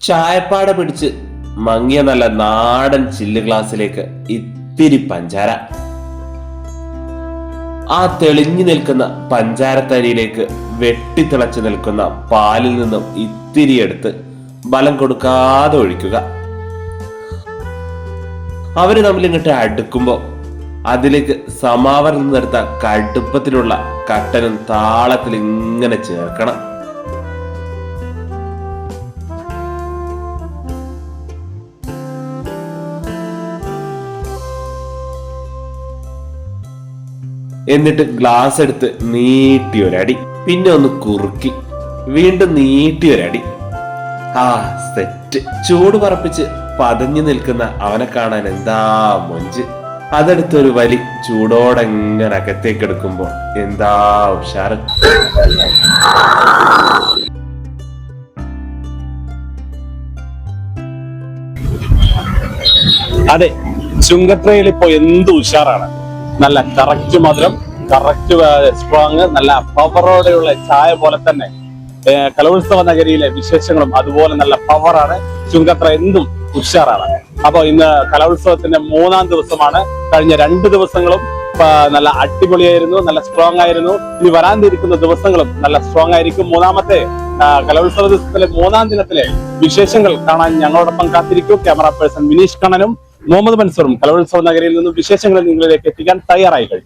ചായപ്പാട പിടിച്ച് മങ്ങിയ നല്ല നാടൻ ചില്ല് ഗ്ലാസ്സിലേക്ക് ഇത്തിരി പഞ്ചാര. ആ തെളിഞ്ഞു നിൽക്കുന്ന പഞ്ചാരത്തരിയിലേക്ക് വെട്ടിത്തിളച്ചു നിൽക്കുന്ന പാലിൽ നിന്നും ഇത്തിരി എടുത്ത് ബലം കൊടുക്കാതെ ഒഴിക്കുക. അവർ തമ്മിൽ ഇങ്ങോട്ട് അടുക്കുമ്പോ അതിലേക്ക് സമാവരണം നിർത്ത കടുപ്പത്തിലുള്ള കട്ടനും താളത്തിൽ ഇങ്ങനെ ചേർക്കണം. എന്നിട്ട് ഗ്ലാസ് എടുത്ത് നീട്ടി ഒരടി. പിന്നെ ഒന്ന് കുറുക്കി. വീണ്ടും നീട്ടി ഒരടി. ആ സെറ്റ് ചൂട് പറപ്പിച്ച് പതഞ്ഞു നിൽക്കുന്ന അവനെ കാണാൻ എന്താ മൊഞ്ച്. അതെടുത്തൊരു വലി ചൂടോടെ എങ്ങനെ അകത്തേക്ക് എടുക്കുമ്പോൾ എന്താ ഉഷാറ്. അതെ ചുങ്കത്രയിൽ ഇപ്പോ എന്ത് ഉഷാറാണ്. നല്ല കറക്റ്റ് മധുരം കറക്റ്റ് സ്ട്രോങ് നല്ല പവറോടെയുള്ള ചായ പോലെ തന്നെ കലോത്സവ നഗരിയിലെ വിശേഷങ്ങളും അതുപോലെ നല്ല പവറാണ് ചുങ്കത്ര എന്തും ഉഷാറാണ്. അപ്പൊ ഇന്ന് കലോത്സവത്തിന്റെ മൂന്നാം ദിവസമാണ്. കഴിഞ്ഞ രണ്ട് ദിവസങ്ങളും നല്ല അടിപൊളിയായിരുന്നു നല്ല സ്ട്രോങ് ആയിരുന്നു. ഇനി വരാനിരിക്കുന്ന ദിവസങ്ങളും നല്ല സ്ട്രോങ് ആയിരിക്കും. മൂന്നാമത്തെ കലോത്സവ ദിവസത്തിലെ മൂന്നാം ദിനത്തിലെ വിശേഷങ്ങൾ കാണാൻ ഞങ്ങളോടൊപ്പം കാത്തിരിക്കും. ക്യാമറ പേഴ്സൺ വിനീഷ് കണ്ണനും മുഹമ്മദ് മൻസൂറും കലോത്സവ നഗരിയിൽ നിന്നും വിശേഷങ്ങൾ നിങ്ങളിലേക്ക് എത്തിക്കാൻ തയ്യാറായി കഴിഞ്ഞു.